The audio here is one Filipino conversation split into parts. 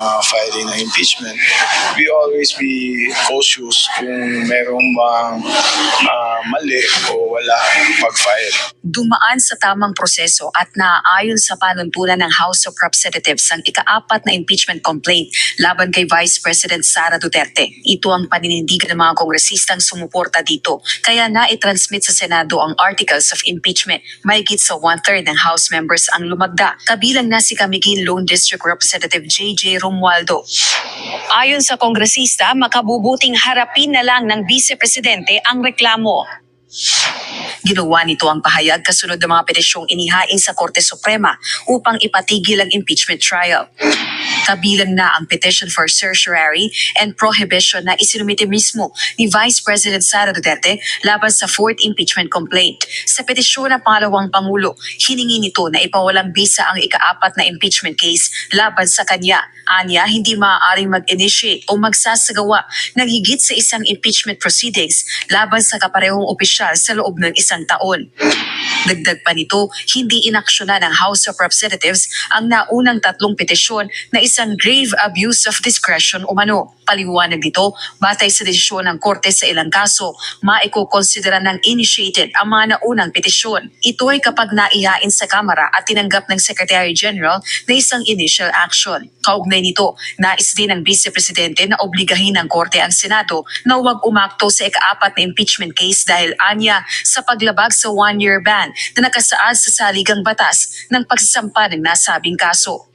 uh, filing ng impeachment, we always be cautious kung merong bang uh, mali o wala pag-file. dumaan sa tamang proseso at naaayon sa panuntunan ng House of Representatives ang ikaapat na impeachment complaint laban kay Vice President Sara Duterte. Ito ang paninindigan ng mga kongresistang sumuporta dito. Kaya na-transmit sa Senado ang articles of impeachment. Mahigit sa one-third ng House members ang lumagda. Kabilang na si Camiguin Lone District Representative J.J. Romualdo. Ayon sa kongresista, makabubuting harapin na lang ng Vice Presidente ang reklamo. Ginawa nito ang pahayag kasunod ng mga petisyong inihain sa Korte Suprema upang ipatigil ang impeachment trial. Kabilang na ang petition for certiorari and prohibition na isinumite mismo ni Vice President Sara Duterte laban sa fourth impeachment complaint. Sa petisyon ng pangalawang Pangulo, hiningi nito na ipawalang bisa ang ikaapat na impeachment case laban sa kanya. Anya, hindi maaaring mag-initiate o magsasagawa ng higit sa isang impeachment proceedings laban sa kaparehong opisyal sa loob ng isang taon. Dagdag pa nito, hindi inaksyonan ng House of Representatives ang naunang tatlong petisyon na isang grave abuse of discretion umano. Paliwanag nito, batay sa desisyon ng Korte sa ilang kaso, maiko-considera ng initiated ang mga naunang petisyon. Ito ay kapag naihain sa Kamara at tinanggap ng Secretary General na isang initial action. Kaugnay nito, nais din ng Vice Presidente na obligahin ng Korte ang Senado na huwag umakto sa ikaapat na impeachment case dahil anya sa paglabag sa one-year ban na nakasaad sa saligang batas ng pagsasampa ng nasabing kaso.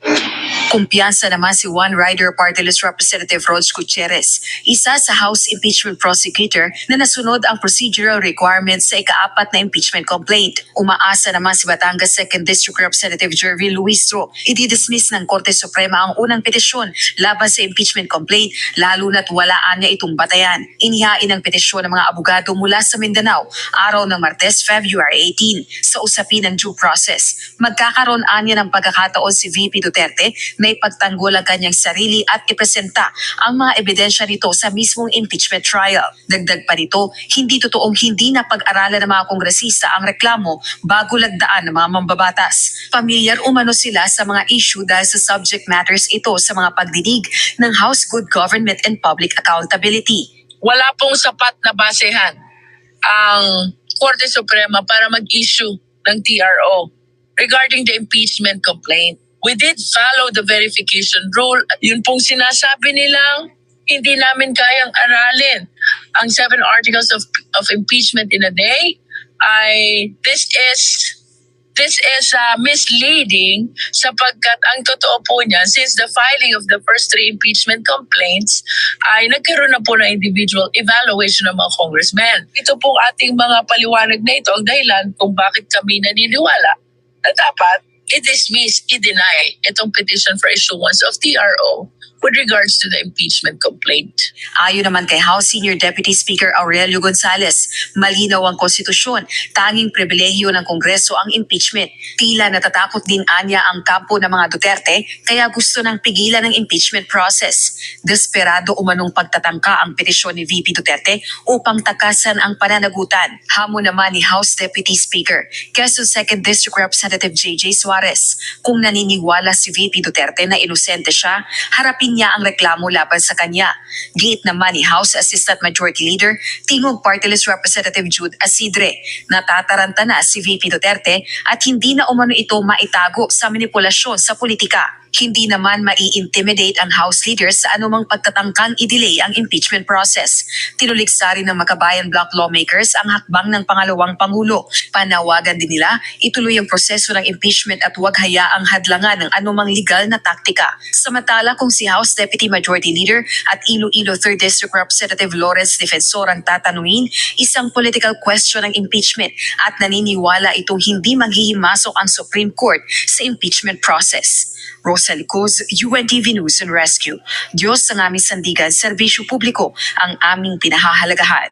Kumpiyansa naman si One Rider Party List Representative Rod Gutierrez, isa sa House Impeachment Prosecutor na nasunod ang procedural requirements sa ikaapat na impeachment complaint. Umaasa naman si Batangas 2nd District Representative Jervin Luistro, ididismiss ng Korte Suprema ang unang petisyon laban sa impeachment complaint lalo na't walaan niya itong batayan. Inihain ang petisyon ng mga abogado mula sa Mindanao araw ng Martes, February 18 sa usapin ng due process. Magkakaroon anya ng pagkakataon si VP Duterte na ipagtanggol ang kanyang sarili at ipresenta ang mga ebidensya nito sa mismong impeachment trial. Dagdag pa nito, hindi totoong hindi na pag-aralan ng mga kongresista ang reklamo bago lagdaan ng mga mambabatas. Pamilyar umano sila sa mga issue dahil sa subject matters ito sa mga pagdinig ng House Good Government and Public Accountability. wala pong sapat na basehan ang Korte Suprema para mag-issue ng TRO regarding the impeachment complaint. We did follow the verification rule. Yun pong sinasabi nilang hindi namin kayang aralin ang seven articles of, of impeachment in a day ay this is this is uh, misleading sapagkat ang totoo po niyan, since the filing of the first three impeachment complaints, ay nagkaroon na po ng individual evaluation ng mga congressmen. Ito po ating mga paliwanag na ito ang dahilan kung bakit kami naniniwala na dapat i-dismiss, i-deny itong petition for issuance of TRO with regards to the impeachment complaint. Ayon naman kay House Senior Deputy Speaker Aurelio Gonzales, malinaw ang konstitusyon, tanging pribilehyo ng Kongreso ang impeachment. Tila natatakot din anya ang kampo ng mga Duterte kaya gusto nang pigilan ang impeachment process. Desperado umanong pagtatangka ang petisyon ni VP Duterte upang takasan ang pananagutan. Hamon naman ni House Deputy Speaker, Quezon 2nd District Representative JJ Suarez, kung naniniwala si VP Duterte na inosente siya, harapin niya ang reklamo laban sa kanya. Giit naman ni House Assistant Majority Leader, Tingog Party List Representative Jude Asidre, natataranta na si VP Duterte at hindi na umano ito maitago sa manipulasyon sa politika. Hindi naman mai-intimidate ang House leaders sa anumang pagtatangkang i-delay ang impeachment process. Tinuligsa rin ng Makabayan Bloc lawmakers ang hakbang ng pangalawang Pangulo. Panawagan din nila ituloy ang proseso ng impeachment at huwag hayaang hadlangan ng anumang legal na taktika. Samantala kung si House Deputy Majority Leader at Iloilo 3rd District Representative Lawrence Defensor ang tatanungin, isang political question ng impeachment at naniniwala itong hindi maghihimasok ang Supreme Court sa impeachment process. Rosa Licos, UNTV News and Rescue. Diyos ang aming sandigan, serbisyo publiko ang aming pinahahalagahan.